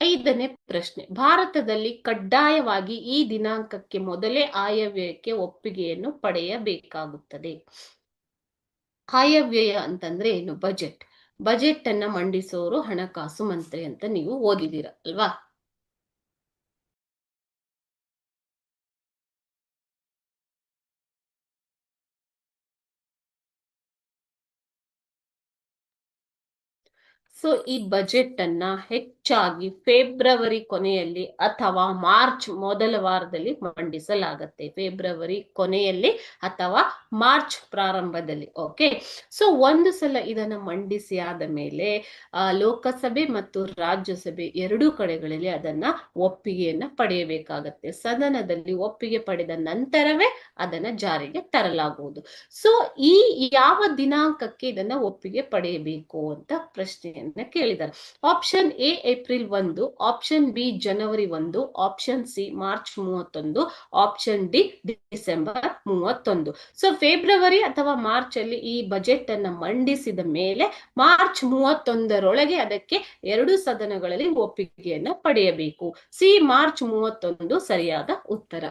ಐದನೇ ಪ್ರಶ್ನೆ. ಭಾರತದಲ್ಲಿ ಕಡ್ಡಾಯವಾಗಿ ಈ ದಿನಾಂಕಕ್ಕೆ ಮೊದಲೇ ಆಯವ್ಯಯಕ್ಕೆ ಒಪ್ಪಿಗೆಯನ್ನು ಪಡೆಯಬೇಕಾಗುತ್ತದೆ. ಆಯವ್ಯಯ ಅಂತಂದ್ರೆ ಏನು? ಬಜೆಟ್. ಬಜೆಟ್ ಅನ್ನ ಮಂಡಿಸೋರು ಹಣಕಾಸು ಮಂತ್ರಿ ಅಂತ ನೀವು ಓದಿದೀರ ಅಲ್ವಾ? ಸೊ ಈ ಬಜೆಟ್ ಅನ್ನ ಹೆಚ್ಚಾಗಿ ಫೆಬ್ರವರಿ ಕೊನೆಯಲ್ಲಿ ಅಥವಾ ಮಾರ್ಚ್ ಮೊದಲ ವಾರದಲ್ಲಿ ಮಂಡಿಸಲಾಗತ್ತೆ. ಫೆಬ್ರವರಿ ಕೊನೆಯಲ್ಲಿ ಅಥವಾ ಮಾರ್ಚ್ ಪ್ರಾರಂಭದಲ್ಲಿ. ಓಕೆ ಸೊ ಒಂದು ಸಲ ಇದನ್ನ ಮಂಡಿಸಿ ಆದ ಮೇಲೆ ಲೋಕಸಭೆ ಮತ್ತು ರಾಜ್ಯಸಭೆ ಎರಡೂ ಕಡೆಗಳಲ್ಲಿ ಅದನ್ನ ಒಪ್ಪಿಗೆಯನ್ನ ಪಡೆಯಬೇಕಾಗತ್ತೆ. ಸದನದಲ್ಲಿ ಒಪ್ಪಿಗೆ ಪಡೆದ ನಂತರವೇ ಅದನ್ನ ಜಾರಿಗೆ ತರಲಾಗುವುದು. ಸೊ ಈ ಯಾವ ದಿನಾಂಕಕ್ಕೆ ಇದನ್ನ ಒಪ್ಪಿಗೆ ಪಡೆಯಬೇಕು ಅಂತ ಪ್ರಶ್ನೆಯನ್ನ ಕೇಳಿದ್ದಾರೆ ಆಪ್ಷನ್ ಎ ಏಪ್ರಿಲ್ ಒಂದು ಆಪ್ಷನ್ ಬಿ ಜನವರಿ ಒಂದು ಆಪ್ಷನ್ ಸಿ ಮಾರ್ಚ್ ಮೂವತ್ತೊಂದು ಆಪ್ಷನ್ ಡಿ ಡಿಸೆಂಬರ್ ಮೂವತ್ತೊಂದು. ಸೊ ಫೆಬ್ರವರಿ ಅಥವಾ ಮಾರ್ಚ್ ಅಲ್ಲಿ ಈ ಬಜೆಟ್ ಅನ್ನ ಮಂಡಿಸಿದ ಮೇಲೆ ಮಾರ್ಚ್ ಮೂವತ್ತೊಂದರೊಳಗೆ ಅದಕ್ಕೆ ಎರಡು ಸದನಗಳಲ್ಲಿ ಒಪ್ಪಿಗೆಯನ್ನ ಪಡೆಯಬೇಕು. ಸಿ ಮಾರ್ಚ್ ಮೂವತ್ತೊಂದು ಸರಿಯಾದ ಉತ್ತರ.